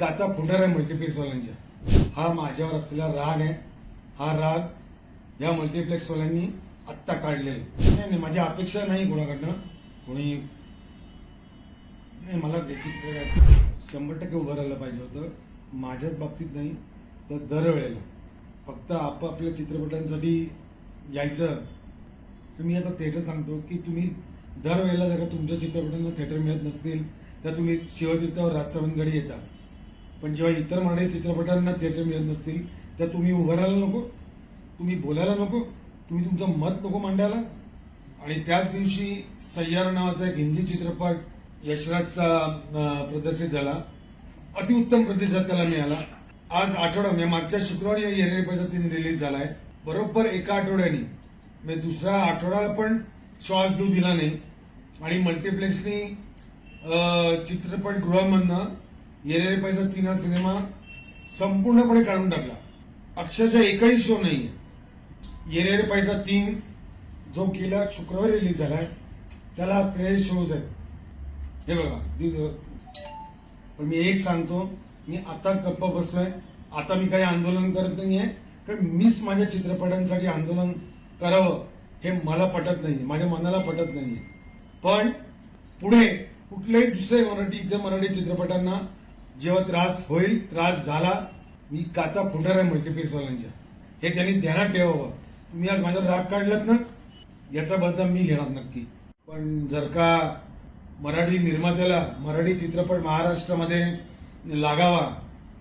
काचा फुटार आहे मल्टिप्लेक्सवाल्यांच्या हा माझ्यावर असलेला राग आहे. हा राग या मल्टिप्लेक्सवाल्यांनी आत्ता काढलेला आहे. नाही नाही माझी अपेक्षा नाही कोणाकडनं. कोणी नाही मला चित्र शंभर टक्के उभं राहिलं पाहिजे होतं. माझ्याच बाबतीत नाही तर दरवेळेला. फक्त आपापल्या चित्रपटांसाठी यायचं. तर मी आता थिएटर सांगतो की तुम्ही दरवेळेला जर का तुमच्या चित्रपटांना थिएटर मिळत नसतील तर तुम्ही शिवतीर्थावर राजसवनगडी येता. पण जेव्हा इतर मराठी चित्रपटांना थिएटर मिळत नसतील तर तुम्ही उभं राहायला नको तुम्ही बोलायला नको तुम्ही तुमचं मत नको मांडायला. आणि त्याच दिवशी सय्यार नावाचा एक हिंदी चित्रपट यशराजचा प्रदर्शित झाला. अतिउत्तम प्रतिसाद त्याला मिळाला. आज आठवडा म्हणजे मागच्या शुक्रवारी येणे पैसा तीन रिलीज झालाय. बरोबर एका आठवड्याने. म्हणजे दुसरा आठवडा पण श्वास घेऊ दिला नाही. आणि मल्टिप्लेक्सनी चित्रपटगृहांमधनं चित्रपटगृहामधनं येणे पैसा तीन हा सिनेमा संपूर्णपणे काढून टाकला. अक्षरशः एकही शो नाही येणेरे पैसा तीन जो गेल्या शुक्रवारी रिलीज झालाय त्याला आज त्रेस शोज आहेत. हे बघा दिस- पण मी एक सांगतो मी आता गप्प बसलोय. आता मी काही आंदोलन करत नाहीये कारण मीच माझ्या चित्रपटांसाठी आंदोलन करावं हे मला पटत नाही माझ्या मनाला पटत नाहीये. पण पुढे कुठल्याही दुसऱ्या मराठी इतर मराठी चित्रपटांना जेव्हा त्रास होईल त्रास झाला मी काचा फुटणार आहे मल्टिप्लेक्सवाल्यांच्या हे त्यांनी ध्यानात ठेवावं. तुम्ही आज माझ्यावर राग काढलात ना? याचा बदला मी घेणार नक्की. पण जर का मराठी निर्मात्याला मराठी चित्रपट महाराष्ट्रामध्ये लागावा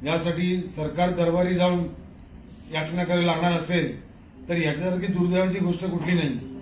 यासाठी सरकार दरबारी जाऊन याचना करायला लागणार असेल तर याच्यासारखी दुर्दैवाची गोष्ट कुठली नाही.